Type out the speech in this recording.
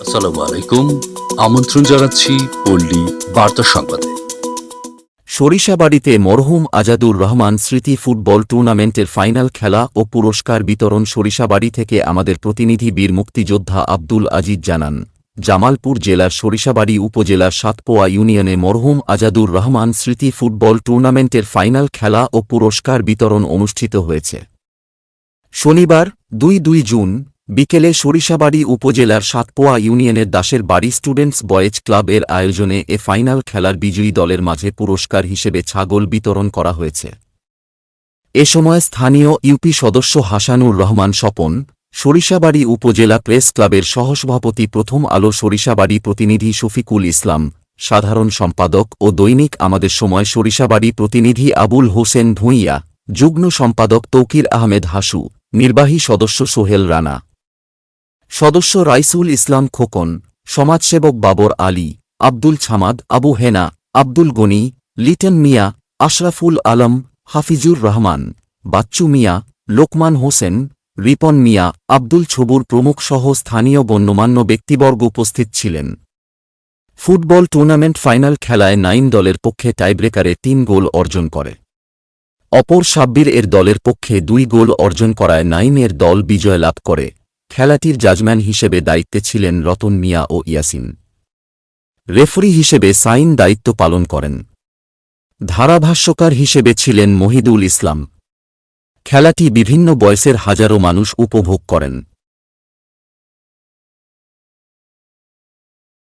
আসসালামু আলাইকুম। আমন্ত্রণ জানাচ্ছি পল্লী বার্তা সংবাদে। সরিষাবাড়িতে মরহুম আজাদুর রহমান স্মৃতি ফুটবল টুর্নামেন্টের ফাইনাল খেলা ও পুরস্কার বিতরণ সরিষাবাড়ি থেকে আমাদের প্রতিনিধি বীর মুক্তিযোদ্ধা আব্দুল আজিজ জানান। জামালপুর জেলার সরিষাবাড়ি উপজেলার সাতপোয়া ইউনিয়নে মরহুম আজাদুর রহমান স্মৃতি ফুটবল টুর্নামেন্টের ফাইনাল খেলা ও পুরস্কার বিতরণ অনুষ্ঠিত হয়েছে। শনিবার, দুই দুই জুন, বিকেলে সরিষাবাড়ি উপজেলার সাতপোয়া ইউনিয়নের দাসের বাড়ি স্টুডেন্টস বয়েজ ক্লাবের আয়োজনে এ ফাইনাল খেলার বিজয়ী দলের মাঝে পুরস্কার হিসেবে ছাগল বিতরণ করা হয়েছে। এ সময় স্থানীয় ইউপি সদস্য হাসানুর রহমান স্বপন, সরিষাবাড়ি উপজেলা প্রেস ক্লাবের সহসভাপতি প্রথম আলো সরিষাবাড়ি প্রতিনিধি শফিকুল ইসলাম, সাধারণ সম্পাদক ও দৈনিক আমাদের সময় সরিষাবাড়ি প্রতিনিধি আবুল হোসেন ভূঁইয়া, যুগ্ম সম্পাদক তৌকির আহমেদ হাসু নির্বাহী সদস্য সোহেল রানা। সদস্য রাইসুল ইসলাম খোকন, সমাজসেবক বাবর আলী, আব্দুল ছামাদ, আবু হেনা, আব্দুল গনি, লিটন মিয়া, আশরাফুল আলম, হাফিজুর রহমান, বাচ্চু মিয়া, লোকমান হোসেন, রিপন মিয়া, আব্দুল ছবুর প্রমুখ সহ স্থানীয় গণ্যমান্য ব্যক্তিবর্গ উপস্থিত ছিলেন। ফুটবল টুর্নামেন্ট ফাইনাল খেলায় নাইন দলের পক্ষে টাইব্রেকারে তিন গোল অর্জন করে। অপর সাব্বির এর দলের পক্ষে দুই গোল অর্জন করায় নাইমের দল বিজয় লাভ করে। খেলাটির জাজম্যান হিসেবে দায়িত্বে ছিলেন রতন মিয়া ও ইয়াসিন। রেফরি হিসেবে সাইন দায়িত্ব পালন করেন। ধারাভাষ্যকার হিসেবে ছিলেন মহিদুল ইসলাম। খেলাটি বিভিন্ন বয়সের হাজারো মানুষ উপভোগ করেন।